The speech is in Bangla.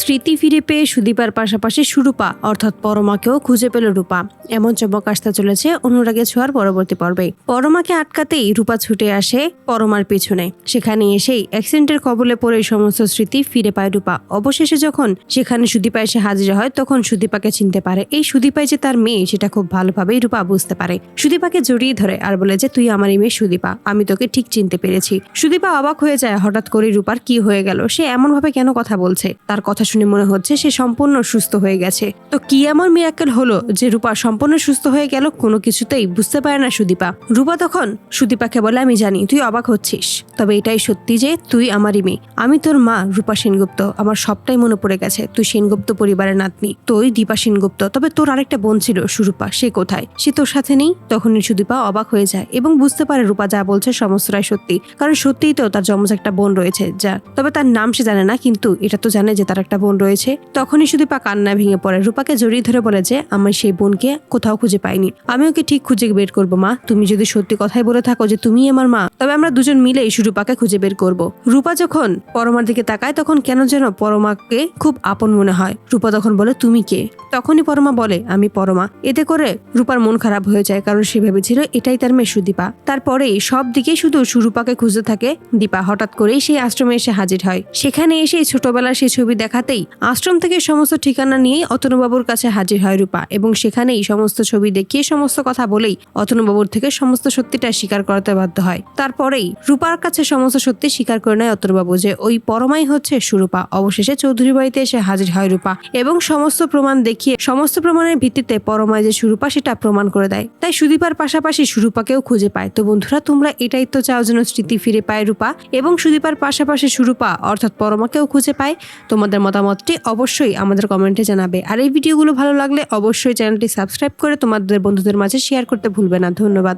স্মৃতি ফিরে পেয়ে সুদীপার পাশাপাশি সুরূপা, অর্থাৎ পরমাকেও খুঁজে পেল রূপা। এমন চমক আসতে চলেছে অনুরাগে ছোঁয়ার পরবর্তী পর্বে। পরমাকে আটকাতেই রূপা ছুটে আসে পরমার পিছনে। সেখানে এসেই অ্যাক্সিডেন্টের কবলে পড়ে সমস্ত স্মৃতি ফিরে পায় রূপা। অবশেষে যখন সেখানে সুদীপা এসে হাজির হয়, তখন সুদীপাকে চিনতে পারে। এই সুদীপাই যে তার মেয়ে, সেটা খুব ভালোভাবেই রূপা বুঝতে পারে। সুদীপাকে জড়িয়ে ধরে আর বলে যে, তুই আমারই মেয়ে সুদীপা, আমি তোকে ঠিক চিনতে পেরেছি। সুদীপা অবাক হয়ে যায় হঠাৎ করে রূপার কি হয়ে গেল। সে এমন ভাবে কেন কথা বলছে? তার কথা শুনে মনে হচ্ছে সে সম্পূর্ণ সুস্থ হয়ে গেছে। তো কি এমন মিরাক্কেল হলো যে রূপা সম্পূর্ণ সুস্থ হয়ে গেল কোনো কিছুতেই? বুঝতে পারে না সুদীপা। রূপা তখন, সুদীপাকে বলে, আমি জানি, তুই অবাক হচ্ছিস। তবে এটাই সত্যি যে তুই আমারই মেয়ে। আমি তোর মা, রূপা সেনগুপ্ত। আমার সবটাই মনে পড়ে গেছে। তুই সেনগুপ্ত পরিবারের নাতনি, তুই দীপা সেনগুপ্ত। তবে তোর আরেকটা বোন ছিল, সুরূপা, সে কোথায়? সে তোর সাথে নেই। তখনই সুদীপা অবাক হয়ে যায় এবং বুঝতে পারে রূপা যা বলছে সমস্তটাই সত্যি। কারণ সত্যিই তো তার জমজ একটা বোন রয়েছে, যা তবে তার নাম সে জানে না, কিন্তু এটা তো জানে যে তার একটা বোন রয়েছে, তখনই সুদীপা কান্না ভেঙে পড়ে। রূপাকে জড়িয়ে ধরে বলে যে আমি সেই বোনকে কোথাও খুঁজে পাইনি। আমি ওকে ঠিক খুঁজে বের করব, মা। তুমি যদি সত্যি কথাই বলে থাকো যে তুমি আমার মা, তবে আমরা দুজন মিলেই সুরূপাকে খুঁজে বের করব। রূপা যখন পরমার দিকে তাকায়, তখন কেন যেন পরমাকে খুব আপন মনে হয়। রূপা তখন বলে, তুমি কে? তখনই পরমা বলে, আমি পরমা। এতে করে রূপার মন খারাপ হয়ে যায়, কারণ সে ভেবেছিল এটাই তার মেয়ে সুদীপা। তারপরেই সব দিকে শুধু সুরূপাকে খুঁজতে থাকে দীপা। হঠাৎ করেই সেই আশ্রমে এসে হাজির হয়। সেখানে এসে ছোটবেলার সেই ছবি দেখাতেই আশ্রম থেকে সমস্ত ঠিকানা নিয়েই অতনুবাবুর কাছে হাজির হয় রূপা এবং সেখানেই সমস্ত ছবি দেখিয়ে সমস্ত কথা বলেই অতনুবাবুর থেকে সমস্ত সত্যিটা স্বীকার করতে বাধ্য হয়। তারপরেই রূপার কাছে সমস্ত সত্যি স্বীকার করে নেয় অতনুবাবু যে ওই পরমাই হচ্ছে সুরূপা। অবশেষে চৌধুরী বাড়িতে এসে হাজির হয় রূপা এবং সমস্ত প্রমাণ দেখিয়ে সমস্ত প্রমাণের ভিত্তিতে পরমায় যে সুরূপা সেটা প্রমাণ করে দেয়। তাই সুদীপার পাশাপাশি সুরূপাকেও খুঁজে পায়। তো বন্ধুরা, তোমরা এটাই তো চাও যেন স্মৃতি ফিরে পায় রূপা এবং সুদীপার পাশাপাশি সুরূপা অর্থাৎ পরমাকেও খুঁজে পায়। তোমাদের মতামতটি অবশ্যই আমাদের কমেন্টে জানাবে। আর এই ভিডিওগুলো ভালো লাগলে অবশ্যই চ্যানেলটি সাবস্ক্রাইব করে তোমাদের বন্ধুদের মাঝে শেয়ার করতে ভুলবে না। ধন্যবাদ।